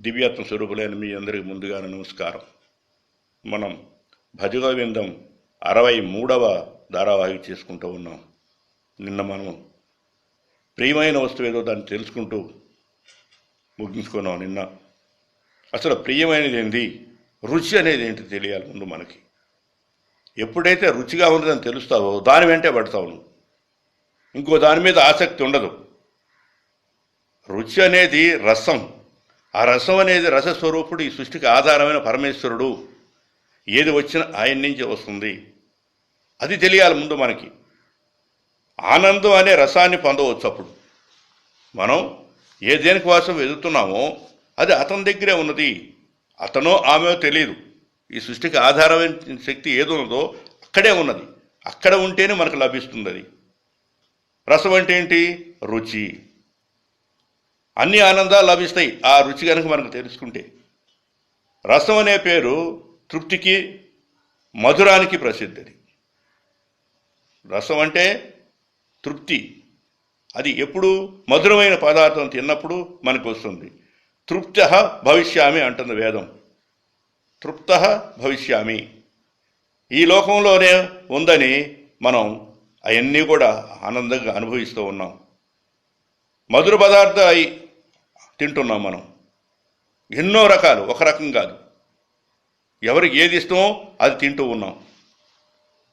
దివ్యాత్మ స్వరూపులైన మీ అందరికీ ముందుగా నమస్కారం. మనం భజగోవిందం అరవై మూడవ ధారావాహిక చేసుకుంటూ ఉన్నాం. నిన్న మనం ప్రియమైన వస్తువు ఏదో దాన్ని తెలుసుకుంటూ ముగించుకున్నాం నిన్న. అసలు ప్రియమైనది ఏంది? రుచి అనేది ఏంటి తెలియాలి ముందు మనకి. ఎప్పుడైతే రుచిగా ఉన్నదని తెలుస్తావో దాని వెంటే పడతావు నువ్వు. ఇంకో దాని మీద ఆసక్తి ఉండదు. రుచి అనేది రసం. ఆ రసం అనేది రసస్వరూపుడు ఈ సృష్టికి ఆధారమైన పరమేశ్వరుడు. ఏది వచ్చినా ఆయన నుంచి వస్తుంది. అది తెలియాలి ముందు మనకి. ఆనందం అనే రసాన్ని పొందవచ్చు అప్పుడు. మనం ఏ దేని కోసం వెతుకుతున్నామో అది అతని దగ్గరే ఉన్నది. అతనో ఆమెో తెలియదు. ఈ సృష్టికి ఆధారమైన శక్తి ఏది ఉన్నదో అక్కడే ఉన్నది. అక్కడ ఉంటేనే మనకు లభిస్తుంది అది రసం అంటే ఏంటి? రుచి. అన్ని ఆనందాలు లభిస్తాయి. ఆ రుచి కనుక మనకు తెలుసుకుంటే. రసం అనే పేరు తృప్తికి మధురానికి ప్రసిద్ధి రసం అంటే తృప్తి. అది ఎప్పుడు మధురమైన పదార్థం తిన్నప్పుడు మనకు వస్తుంది తృప్త భవిష్యామి అంటుంది వేదం. తృప్త భవిష్యామి. ఈ లోకంలోనే ఉందని మనం అవన్నీ కూడా ఆనందంగా అనుభవిస్తూ ఉన్నాం. మధుర పదార్థ అయి తింటున్నాం మనం. ఎన్నో రకాలు ఒక రకం కాదు. ఎవరికి ఏది ఇష్టమో అది తింటూ ఉన్నాం.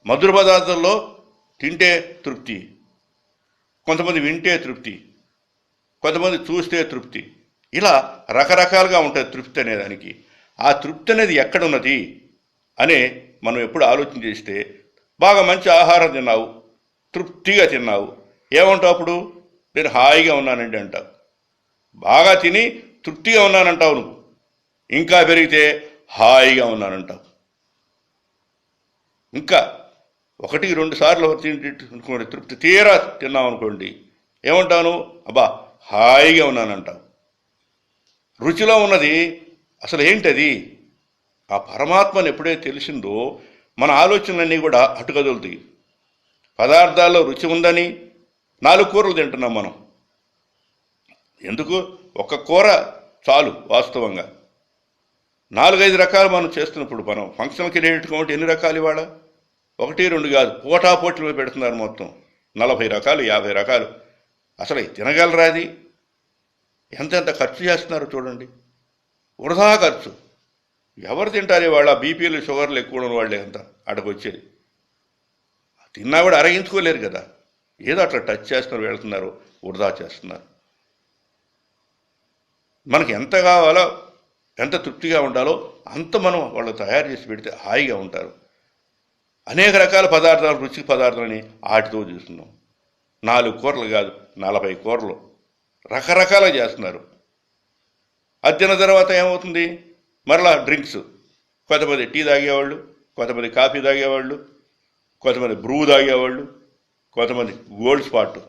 మధుర పదార్థాల్లో తింటే తృప్తి. కొంతమంది వింటే తృప్తి. కొంతమంది చూస్తే తృప్తి. ఇలా రకరకాలుగా ఉంటుంది తృప్తి అనేదానికి ఆ తృప్తి అనేది ఎక్కడున్నది అనే మనం ఎప్పుడు ఆలోచన చేస్తే బాగా మంచి ఆహారం తిన్నావు తృప్తిగా తిన్నావు. ఏమంటావు అప్పుడు? నేను హాయిగా ఉన్నానండి అంటావు. బాగా తిని తృప్తిగా ఉన్నానంటావు నువ్వు. ఇంకా పెరిగితే హాయిగా ఉన్నానంటావు. ఇంకా ఒకటి రెండు సార్లు తింటే అనుకోండి తృప్తి తీరా తిన్నావు అనుకోండి ఏమంటాను అబ్బా హాయిగా ఉన్నానంటావు. రుచిలో ఉన్నది అసలు ఏంటది? ఆ పరమాత్మను ఎప్పుడైతే తెలిసిందో మన ఆలోచనలన్నీ కూడా అటుకదులుతాయి. పదార్థాల్లో రుచి ఉందని నాలుగు కూరలు తింటున్నాం మనం. ఎందుకు? ఒక కూర చాలు వాస్తవంగా. నాలుగైదు రకాలు మనం చేస్తున్నప్పుడు మనం ఫంక్షన్కి వెళ్ళేట్టుకోమంటే ఎన్ని రకాలు ఇవాళ? ఒకటి రెండు కాదు పోటాపోటీలు పెడుతున్నారు మొత్తం. నలభై రకాలు యాభై రకాలు. అసలు తినగలరా అది? ఎంతెంత ఖర్చు చేస్తున్నారు చూడండి. వృధా ఖర్చు. ఎవరు తింటారు ఇవాళ? బీపీలు షుగర్లు ఎక్కువ ఉన్న వాళ్ళే అంత అడగొచ్చేది. తిన్నా కూడా అరగించుకోలేరు కదా. ఏదో అట్లా టచ్ చేస్తున్నారు వెళ్తున్నారు వృధా చేస్తున్నారు. మనకి ఎంత కావాలో ఎంత తృప్తిగా ఉండాలో అంత మనం వాళ్ళు తయారు చేసి పెడితే హాయిగా ఉంటారు. అనేక రకాల పదార్థాలు రుచి పదార్థాలని ఆటితో చూస్తున్నాం. నాలుగు కూరలు కాదు నలభై కూరలు రకరకాలుగా చేస్తున్నారు. అది తర్వాత ఏమవుతుంది? మరలా డ్రింక్స్. కొంతమంది టీ తాగేవాళ్ళు కొంతమంది కాఫీ తాగేవాళ్ళు కొంతమంది బ్రూ తాగేవాళ్ళు కొంతమంది గోల్డ్ స్పాట్.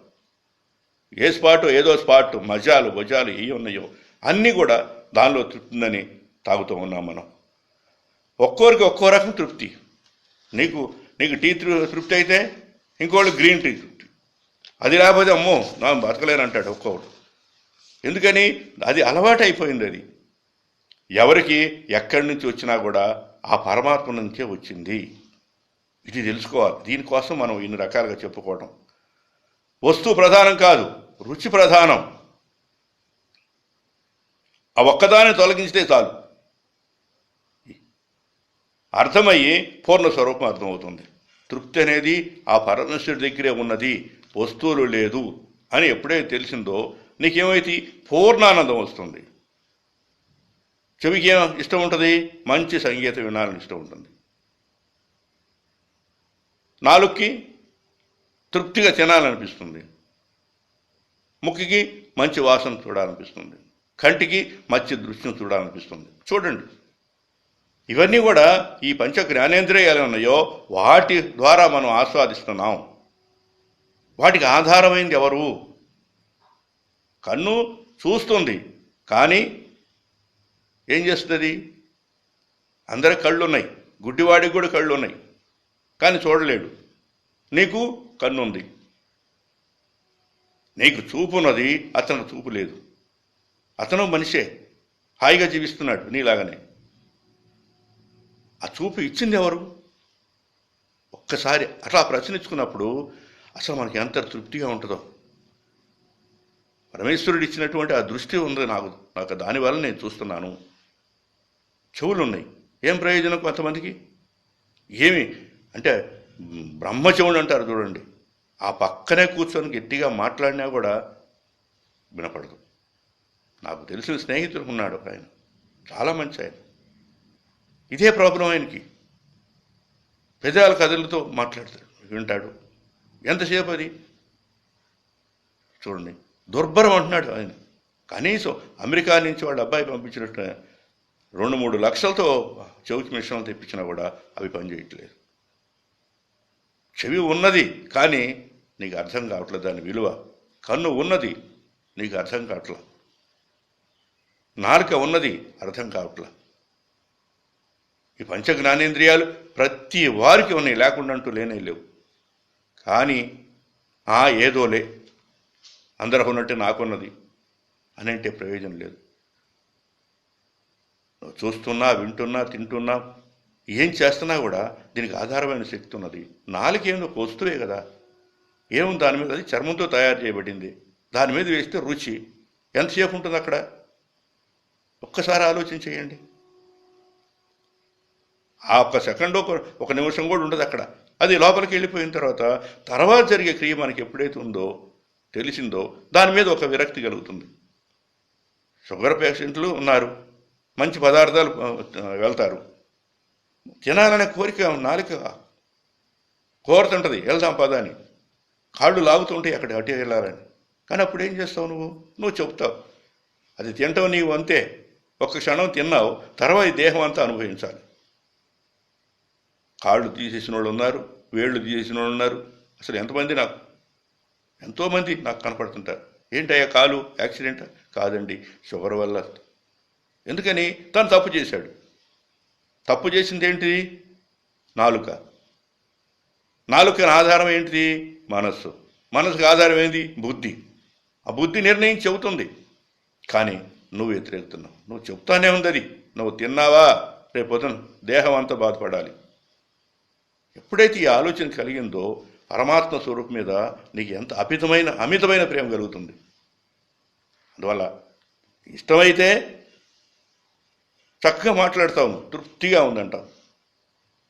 ఏ స్పాటు ఏదో స్పాట్ మజాలు భజాలు ఏ ఉన్నాయో అన్నీ కూడా దానిలో తృప్తిందని తాగుతూ ఉన్నాం మనం. ఒక్కోరికి ఒక్కో రకం తృప్తి. నీకు నీకు టీ తృప్తి అయితే ఇంకోళ్ళు గ్రీన్ టీ తృప్తి. అది లేకపోతే అమ్మో నా బతకలేనంటాడు ఒక్కోడు. ఎందుకని? అది అలవాటు అయిపోయింది అది. ఎవరికి ఎక్కడి నుంచి వచ్చినా కూడా ఆ పరమాత్మ నుంచే వచ్చింది. ఇది తెలుసుకోవాలి. దీనికోసం మనం ఇన్ని రకాలుగా చెప్పుకోవడం వస్తువు ప్రధానం కాదు రుచి ప్రధానం. ఆ ఒక్కదాన్ని తొలగించితే చాలు. అర్థమయ్యి పూర్ణ స్వరూపం అర్థమవుతుంది. తృప్తి అనేది ఆ పరమేశ్వరుడి దగ్గరే ఉన్నది వస్తువులు లేదు అని ఎప్పుడైతే తెలిసిందో నీకేమైతే పూర్ణానందం వస్తుంది. చెవికి ఏం ఇష్టం ఉంటుంది? మంచి సంగీతం వినాలని ఇష్టం ఉంటుంది. నాలుగుకి తృప్తిగా తినాలనిపిస్తుంది. ముక్కుకి మంచి వాసన చూడాలనిపిస్తుంది. కంటికి మత్స్య దృశ్యం చూడాలనిపిస్తుంది. చూడండి. ఇవన్నీ కూడా ఈ పంచ జ్ఞానేంద్రియాలు ఉన్నాయో వాటి ద్వారా మనం ఆస్వాదిస్తున్నాం. వాటికి ఆధారమైంది ఎవరు? కన్ను చూస్తుంది కానీ ఏం చేస్తుంది అందరి కళ్ళు ఉన్నాయి గుడ్డివాడికి కూడా కళ్ళు ఉన్నాయి కానీ చూడలేడు. నీకు కన్ను ఉంది నీకు చూపు ఉన్నది అతనికి చూపు లేదు. అతను మనిషే హాయిగా జీవిస్తున్నాడు నీలాగానే. ఆ చూపు ఇచ్చింది ఎవరు ఒక్కసారి అట్లా ప్రశ్నించుకున్నప్పుడు అసలు మనకి ఎంత తృప్తిగా ఉంటుందో. పరమేశ్వరుడు ఇచ్చినటువంటి ఆ దృష్టి ఉంది నాకు నాకు దానివల్ల నేను చూస్తున్నాను. చెవులు ఉన్నాయి ఏం ప్రయోజనం కొంతమందికి? ఏమి? అంటే బ్రహ్మచెవుడు అంటారు చూడండి. ఆ పక్కనే కూర్చొని గట్టిగా మాట్లాడినా కూడా వినపడదు. నాకు తెలిసిన స్నేహితుడు ఉన్నాడు ఒక ఆయన. చాలా మంచి ఆయన. ఇదే ప్రాబ్లం ఆయనకి. పెదాల కథలతో మాట్లాడతాడు. వింటాడు. ఎంతసేపు అది? చూడండి. దుర్భరం అంటున్నాడు ఆయన. కనీసం అమెరికా నుంచి వాళ్ళ అబ్బాయి పంపించినట్టు రెండు మూడు లక్షలతో చెవికి మిషన్లు తెప్పించినా కూడా అవి పనిచేయట్లేదు. చెవి ఉన్నది కానీ నీకు అర్థం కావట్లేదు దాని విలువ. కన్ను ఉన్నది నీకు అర్థం కావట్లేదు నాలుక ఉన్నది అర్థం కావట్లా? ఈ పంచ జ్ఞానేంద్రియాలు ప్రతి వారికి ఉన్నాయి లేకుండా అంటూ లేనే లేవు. కానీ ఆ ఏదోలే అందరూ ఉన్నట్టు నాకున్నది అని అంటే ప్రయోజనం లేదు. నువ్వు చూస్తున్నా వింటున్నా తింటున్నా ఏం చేస్తున్నా కూడా దీనికి ఆధారమైన శక్తి ఉన్నది. నాలుగేందో ఒక వస్తువే కదా. ఏముంది దాని మీద? అది చర్మంతో తయారు చేయబడింది. దాని మీద వేస్తే రుచి. ఎంతసేపు ఉంటుంది అక్కడ? ఒక్కసారి ఆలోచన చేయండి. ఆ ఒక్క సెకండ్ ఒక ఒక నిమిషం కూడా ఉండదు అక్కడ. అది లోపలికి వెళ్ళిపోయిన తర్వాత తర్వాత జరిగే క్రియ మనకి ఎప్పుడైతే ఉందో తెలిసిందో దాని మీద ఒక విరక్తి కలుగుతుంది. షుగర్ పేషెంట్లు ఉన్నారు. మంచి పదార్థాలు వెళ్తారు. తినాలనే కోరిక నాలుక కోరుతుంటుంది. వెళ్దాం పదాని కాళ్ళు లాగుతుంటాయి అక్కడ అటే వెళ్ళాలని. కానీ అప్పుడు ఏం చేస్తావు నువ్వు? నువ్వు చెప్తావు. అది తింటావు నీవు అంతే. ఒక్క క్షణం తిన్నావు తర్వాత దేహం అంతా అనుభవించాలి. కాళ్ళు తీసేసిన వాళ్ళు ఉన్నారు వేళ్ళు తీసేసిన వాళ్ళు ఉన్నారు. అసలు ఎంతమంది నాకు ఎంతోమంది నాకు కనపడుతుంటారు. ఏంటయ్యా కాలు? యాక్సిడెంట్? కాదండి షుగర్ వల్ల. ఎందుకని? తను తప్పు చేశాడు. తప్పు చేసింది ఏంటిది నాలుక. నాలుక ఆధారం ఏంటిది మనస్సు. మనసుకు ఆధారం ఏంది? బుద్ధి. ఆ బుద్ధి నిర్ణయం చెబుతుంది. కానీ నువ్వు వ్యతిరేకుతున్నావు. నువ్వు చెప్తానే ఉంది అది. నువ్వు తిన్నావా? రేపు పొద్దున దేహం అంతా బాధపడాలి. ఎప్పుడైతే ఈ ఆలోచన కలిగిందో పరమాత్మ స్వరూపం మీద నీకు ఎంత అమితమైన అమితమైన ప్రేమ కలుగుతుంది. అందువల్ల ఇష్టమైతే చక్కగా మాట్లాడతావు తృప్తిగా ఉందంటావు.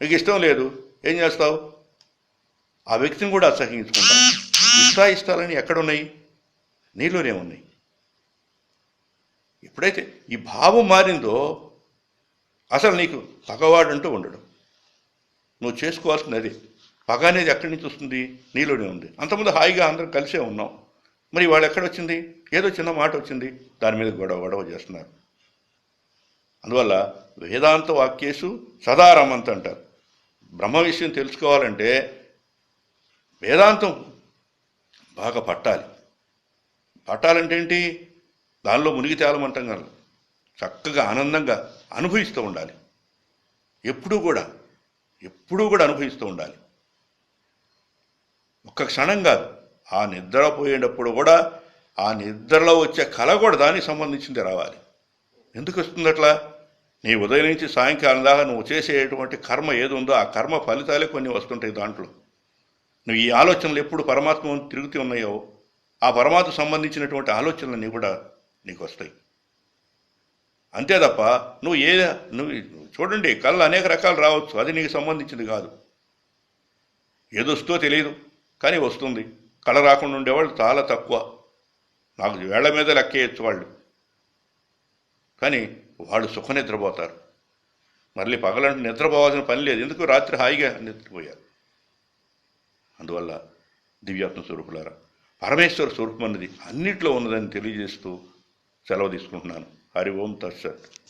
నీకు ఇష్టం లేదు ఏం చేస్తావు? ఆ వ్యక్తిని కూడా అసహించుకుంటావు ఇష్టా ఇష్టాలని ఎక్కడున్నాయి? నీలోనే ఉన్నాయి. ఎప్పుడైతే ఈ భావం మారిందో అసలు నీకు పగవాడంటూ ఉండడు. నువ్వు చేసుకోవాల్సింది అది పగ అనేది ఎక్కడి నుంచి వస్తుంది? నీలోనే ఉంది. అంతకుముందు హాయిగా అందరం కలిసే ఉన్నాం. మరి వాళ్ళు ఎక్కడ వచ్చింది ఏదో చిన్న మాట వచ్చింది. దాని మీద గొడవ గొడవ చేస్తున్నారు. అందువల్ల వేదాంత వాక్యేసు సదారమంత అంటారు. బ్రహ్మ విషయం తెలుసుకోవాలంటే వేదాంతం బాగా పట్టాలి. పట్టాలంటే ఏంటి? దానిలో మునిగి తేలమంటాం కదా. చక్కగా ఆనందంగా అనుభవిస్తూ ఉండాలి. ఎప్పుడూ కూడా ఎప్పుడూ కూడా అనుభవిస్తూ ఉండాలి. ఒక్క క్షణం కాదు. ఆ నిద్రపోయేటప్పుడు కూడా ఆ నిద్రలో వచ్చే కళ కూడా దానికి సంబంధించింది రావాలి. ఎందుకు వస్తుంది అట్లా? నీ ఉదయం నుంచి సాయంకాలం దాకా నువ్వు చేసేటువంటి కర్మ ఏది ఉందో ఆ కర్మ ఫలితాలే కొన్ని వస్తుంటాయి దాంట్లో. నువ్వు ఈ ఆలోచనలు ఎప్పుడు పరమాత్మ తిరుగుతూ ఉన్నాయో ఆ పరమాత్మ సంబంధించినటువంటి ఆలోచనలన్నీ కూడా నీకు వస్తాయి అంతే తప్ప నువ్వు ఏ నువ్వు చూడండి కళ్ళు అనేక రకాలు రావచ్చు. అది నీకు సంబంధించింది కాదు. ఏదొస్తో తెలియదు కానీ వస్తుంది. కళ రాకుండా ఉండేవాళ్ళు చాలా తక్కువ. నాకు వేళ్ళ మీద లెక్కేయచ్చు వాళ్ళు. కానీ వాళ్ళు సుఖ నిద్రపోతారు. మళ్ళీ పగలంటే నిద్రపోవాల్సిన పని లేదు. ఎందుకు? రాత్రి హాయిగా నిద్రపోయారు. అందువల్ల దివ్యాత్మ స్వరూపులారా పరమేశ్వర స్వరూపం అన్నది అన్నిట్లో ఉన్నదని తెలియజేస్తూ సెలవు తీసుకుంటున్నాను. హరి ఓం తత్సత్.